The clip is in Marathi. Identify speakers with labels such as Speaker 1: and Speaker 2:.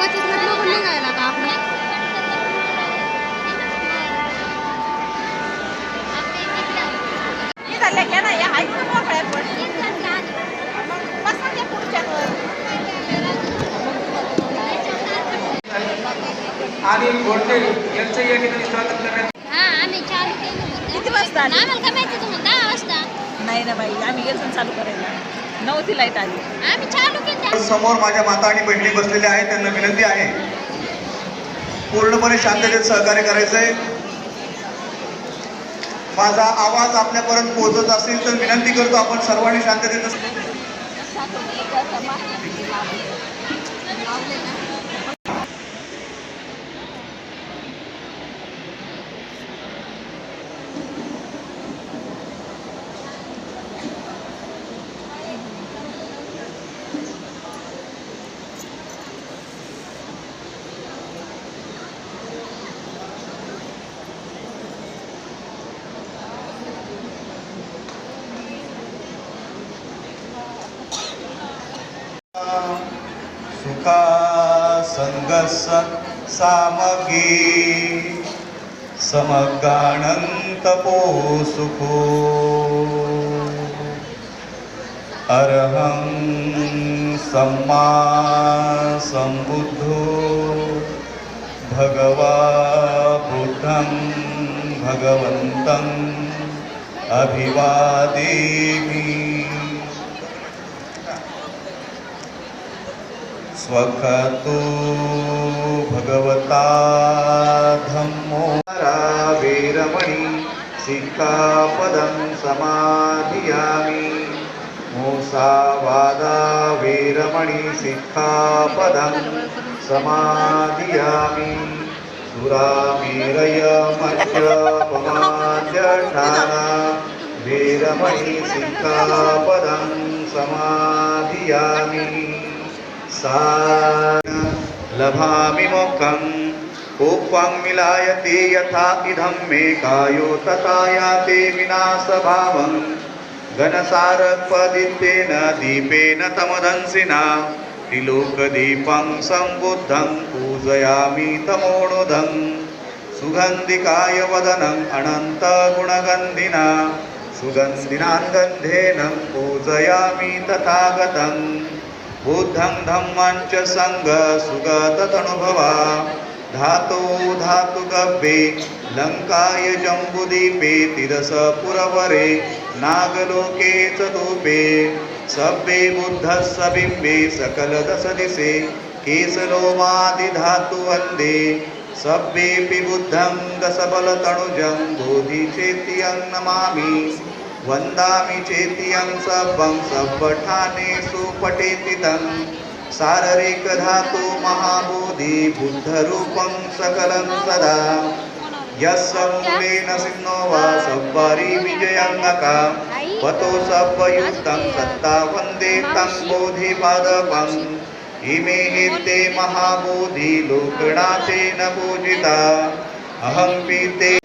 Speaker 1: क्वचित बघून निघायला का आपण आणि गोडटे यांचं या
Speaker 2: हा आम्ही चालू केलं
Speaker 3: किती
Speaker 2: आम्हाला काय माहिती तुम्हाला दहा वाजता.
Speaker 3: नाही ना बाई आम्ही गेलो चालू करायला. नव्हती लाइट आली.
Speaker 2: आम्ही चालू केलं.
Speaker 4: समोर माझ्या माता आणि बहिणी बसलेल्या आहेत त्यांना विनंती आहे. पूर्णपणे शांततेत सहकार्य करायचंय. माझा आवाज आपल्यापर्यंत पोहोचत असेल तर विनंती करतो आपण सर्वांनी शांततेत सुखा संगस सामगी समगानन्तपो सुखो अरहं सम्मा सम्बुद्धो। भगवा बुद्धं भगवन्तम् अभिवादेमि। स्वखतो भगवता धम्मो। वीरमणि सिक्खापदं समाधियामि। मूसावादा वीरमणि सिक्कापदं समाधियामि। सुरामीरय मध्यपमाद्यठाना वीरमणि सिक्कापदं समाधियामि। सा लभामि मोक्षं कोप्वां मिलायते यथा इदं मे कायो तथा याते विनाशभावं। घनसारपदित्येन दीपेन तमदंसिना। त्रिलोकदीपं सम्बुद्धं पूजयामि तमोणुदं सुगन्धिकाय वदनम् अनन्तगुणगन्धिना। सुगन्धिनान् गन्धेन पूजयामि तथागतम् बुद्धं धम्मञ्च च सङ्ग धातो धातुगव्ये लङ्काय जम्बुदीपे तिरसपुरवरे नागलोके च धूपे। सव्ये बुद्धः बिम्बे सकलदशदिशे केसलोमादिधातु वन्दे सव्येऽपि बुद्धं दशबलतनुजं बोधिचेत्यं नमामि। वन्दामि चेतियं सब्बं सब्बठानेषु पठेति तं महाबोधि बुद्धरूपं सकलं सदा। यस्य मूलेन सिन्नो वा सब्बारि विजयङ्गका। पतो सब्बयुक्तं सत्ता वन्दे तं बोधिपादपम् इमे ते महाबोधि लोकनाथेन पूजिता। अहं पीते